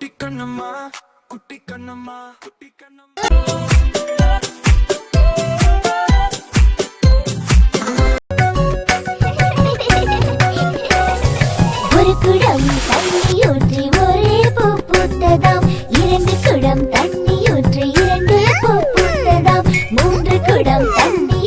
குட்டி கண்ணம்மா குட்டி கண்ணம்மா குட்டி கண்ணம்மா இரண்டு குடம் தண்ணி ஊற்றி இரண்டு பூ பூத்ததாம். மூன்று குடம் தண்ணி